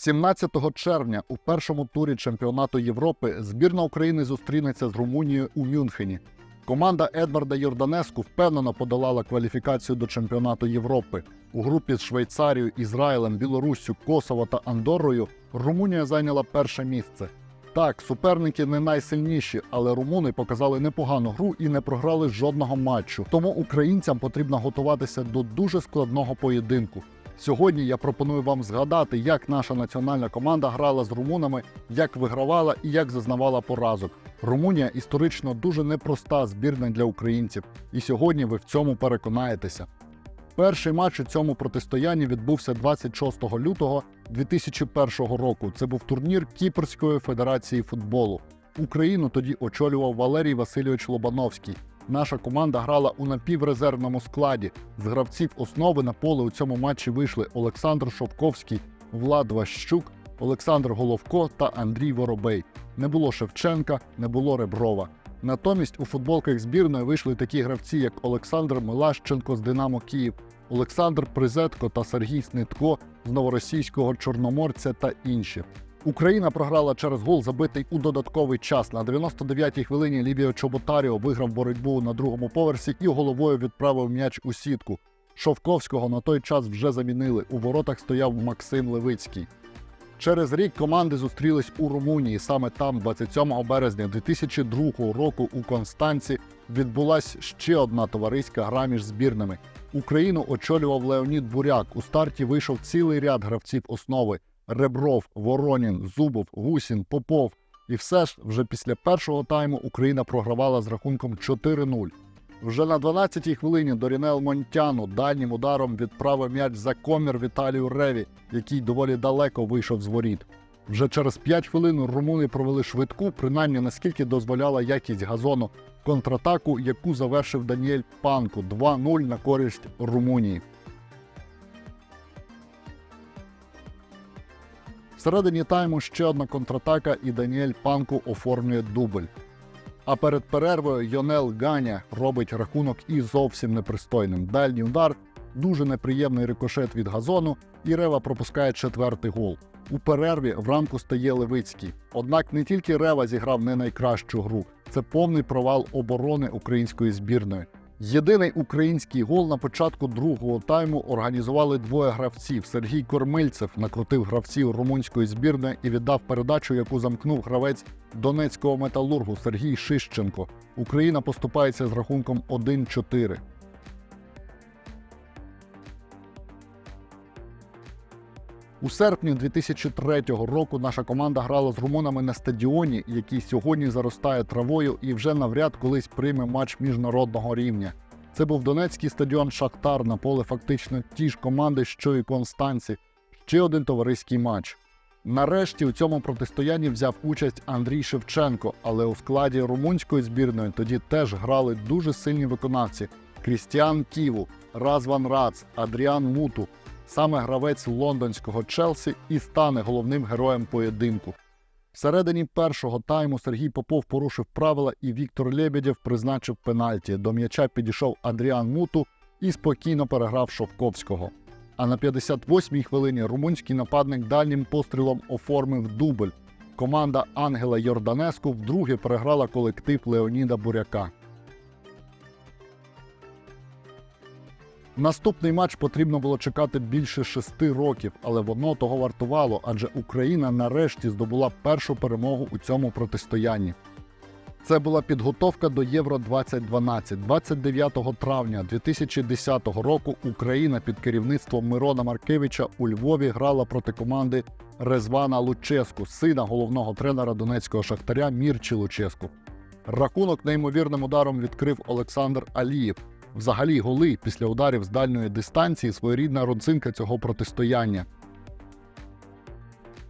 17 червня у першому турі чемпіонату Європи збірна України зустрінеться з Румунією у Мюнхені. Команда Едварда Йорданеску впевнено подолала кваліфікацію до чемпіонату Європи. У групі з Швейцарією, Ізраїлем, Білоруссю, Косово та Андоррою Румунія зайняла перше місце. Так, суперники не найсильніші, але румуни показали непогану гру і не програли жодного матчу. Тому українцям потрібно готуватися до дуже складного поєдинку. Сьогодні я пропоную вам згадати, як наша національна команда грала з румунами, як вигравала і як зазнавала поразок. Румунія історично дуже непроста збірна для українців, і сьогодні ви в цьому переконаєтеся. Перший матч у цьому протистоянні відбувся 26 лютого 2001 року. Це був турнір Кіпрської федерації футболу. Україну тоді очолював Валерій Васильович Лобановський. Наша команда грала у напіврезервному складі. З гравців основи на поле у цьому матчі вийшли Олександр Шовковський, Влад Ващук, Олександр Головко та Андрій Воробей. Не було Шевченка, не було Реброва. Натомість у футболках збірної вийшли такі гравці, як Олександр Милащенко з Динамо Київ, Олександр Призетко та Сергій Снитко з новоросійського Чорноморця та інші. Україна програла через гол, забитий у додатковий час. На 99-й хвилині Лівіо Чоботаріо виграв боротьбу на другому поверсі і головою відправив м'яч у сітку. Шовковського на той час вже замінили. У воротах стояв Максим Левицький. Через рік команди зустрілись у Румунії. Саме там, 27 березня 2002 року, у Констанці відбулась ще одна товариська гра між збірними. Україну очолював Леонід Буряк. У старті вийшов цілий ряд гравців основи: Ребров, Воронін, Зубов, Гусін, Попов. І все ж вже після першого тайму Україна програвала з рахунком 4-0. Вже на 12-й хвилині Дорінел Монтяну дальнім ударом відправив м'яч за комір Віталію Реві, який доволі далеко вийшов з воріт. Вже через 5 хвилин румуни провели швидку, принаймні наскільки дозволяла якість газону, контратаку, яку завершив Даніель Панку 2-0 на користь Румунії. Всередині тайму ще одна контратака, і Даніель Панку оформлює дубль. А перед перервою Йонел Ганя робить рахунок і зовсім непристойним. Дальній удар, дуже неприємний рикошет від газону, і Рева пропускає четвертий гол. У перерві в рамку стає Левицький. Однак не тільки Рева зіграв не найкращу гру, це повний провал оборони української збірної. Єдиний український гол на початку другого тайму організували двоє гравців. Сергій Кормильцев накрутив гравців румунської збірної і віддав передачу, яку замкнув гравець донецького металургу Сергій Шищенко. Україна поступається з рахунком 1-4. У серпні 2003 року наша команда грала з румунами на стадіоні, який сьогодні заростає травою і вже навряд колись прийме матч міжнародного рівня. Це був Донецький стадіон Шахтар на поле фактично ті ж команди, що і Констанці. Ще один товариський матч. Нарешті у цьому протистоянні взяв участь Андрій Шевченко, але у складі румунської збірної тоді теж грали дуже сильні виконавці: Крістіан Ківу, Разван Рац, Адріан Муту. Саме гравець лондонського Челсі і стане головним героєм поєдинку. Всередині першого тайму Сергій Попов порушив правила, і Віктор Лебедєв призначив пенальті. До м'яча підійшов Адріан Муту і спокійно переграв Шовковського. А на 58-й хвилині румунський нападник дальнім пострілом оформив дубль. Команда Ангела Йорданеску вдруге переграла колектив Леоніда Буряка. Наступний матч потрібно було чекати більше шести років, але воно того вартувало, адже Україна нарешті здобула першу перемогу у цьому протистоянні. Це була підготовка до Євро 2012. 29 травня 2010 року Україна під керівництвом Мирона Маркевича у Львові грала проти команди Резвана Луческу, сина головного тренера донецького шахтаря Мірчі Луческу. Рахунок неймовірним ударом відкрив Олександр Алієв. Взагалі, голи після ударів з дальньої дистанції своєрідна родзинка цього протистояння.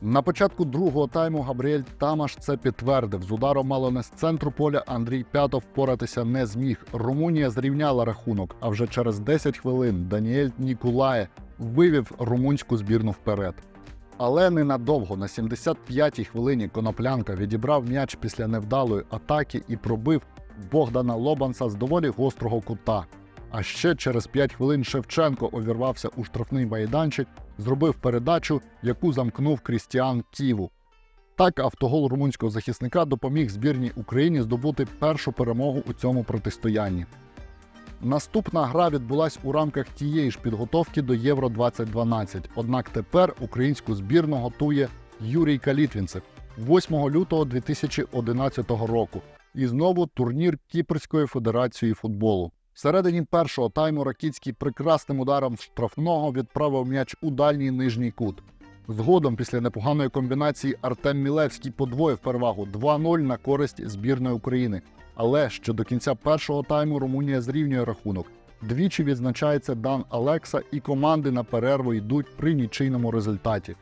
На початку другого тайму Габріель Тамаш це підтвердив. З ударом мало не з центру поля Андрій П'ятов впоратися не зміг. Румунія зрівняла рахунок, а вже через 10 хвилин Даніель Нікулає вивів румунську збірну вперед. Але ненадовго на 75-й хвилині коноплянка відібрав м'яч після невдалої атаки і пробив Богдана Лобанса з доволі гострого кута. А ще через 5 хвилин Шевченко увірвався у штрафний майданчик, зробив передачу, яку замкнув Крістіан Ківу. Так, автогол румунського захисника допоміг збірній Україні здобути першу перемогу у цьому протистоянні. Наступна гра відбулась у рамках тієї ж підготовки до Євро 2012. Однак тепер українську збірну готує Юрій Калітвінцев 8 лютого 2011 року. І знову турнір Кіпрської федерації футболу. Всередині першого тайму Ракіцький прекрасним ударом штрафного відправив м'яч у дальній нижній кут. Згодом, після непоганої комбінації, Артем Мілевський подвоїв перевагу 2-0 на користь збірної України. Але ще до кінця першого тайму Румунія зрівнює рахунок. Двічі відзначається Дан Алекса, і команди на перерву йдуть при нічийному результаті.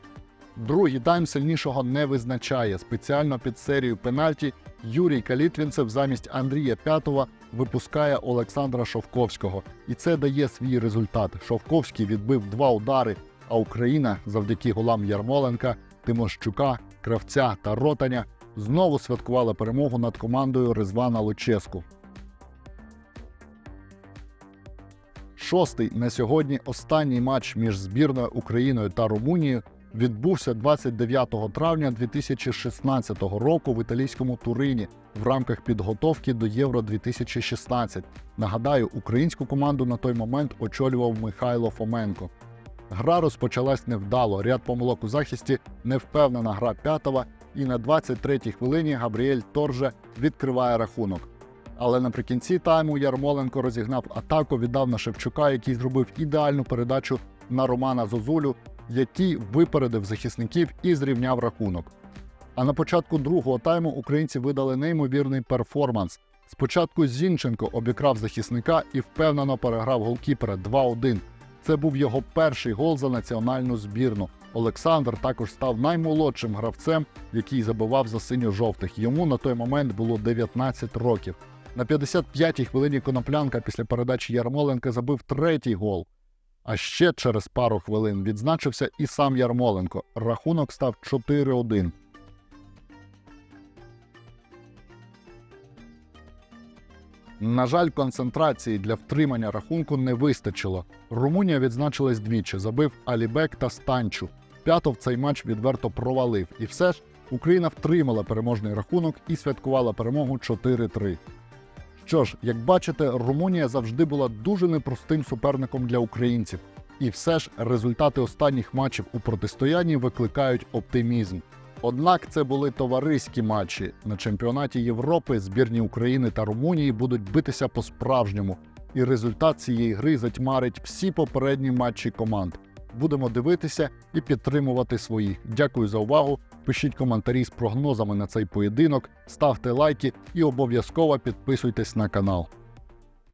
Другий тайм сильнішого не визначає. Спеціально під серію пенальті Юрій Калітвінцев замість Андрія П'ятова випускає Олександра Шовковського. І це дає свій результат. Шовковський відбив два удари, а Україна завдяки голам Ярмоленка, Тимощука, Кравця та Ротаня знову святкувала перемогу над командою Резвана Луческу. Шостий на сьогодні останній матч між збірною Україною та Румунією відбувся 29 травня 2016 року в італійському Турині в рамках підготовки до Євро 2016. Нагадаю, українську команду на той момент очолював Михайло Фоменко. Гра розпочалась невдало. Ряд помилок у захисті, невпевнена гра п'ятова, і на 23-й хвилині Габріель Торже відкриває рахунок. Але наприкінці тайму Ярмоленко розігнав атаку, віддав на Шевчука, який зробив ідеальну передачу на Романа Зозулю, який випередив захисників і зрівняв рахунок. А на початку другого тайму українці видали неймовірний перформанс. Спочатку Зінченко обікрав захисника і впевнено переграв голкіпера 2-1. Це був його перший гол за національну збірну. Олександр також став наймолодшим гравцем, який забивав за синьо-жовтих. Йому на той момент було 19 років. На 55-й хвилині коноплянка після передачі Ярмоленка забив третій гол. А ще через пару хвилин відзначився і сам Ярмоленко. Рахунок став 4-1. На жаль, концентрації для втримання рахунку не вистачило. Румунія відзначилась двічі, забив Алібек та Станчу. П'ятов цей матч відверто провалив. І все ж Україна втримала переможний рахунок і святкувала перемогу 4-3. Що ж, як бачите, Румунія завжди була дуже непростим суперником для українців. І все ж результати останніх матчів у протистоянні викликають оптимізм. Однак це були товариські матчі. На чемпіонаті Європи збірні України та Румунії будуть битися по-справжньому, і результат цієї гри затьмарить всі попередні матчі команд. Будемо дивитися і підтримувати свої. Дякую за увагу. Пишіть коментарі з прогнозами на цей поєдинок, ставте лайки і обов'язково підписуйтесь на канал.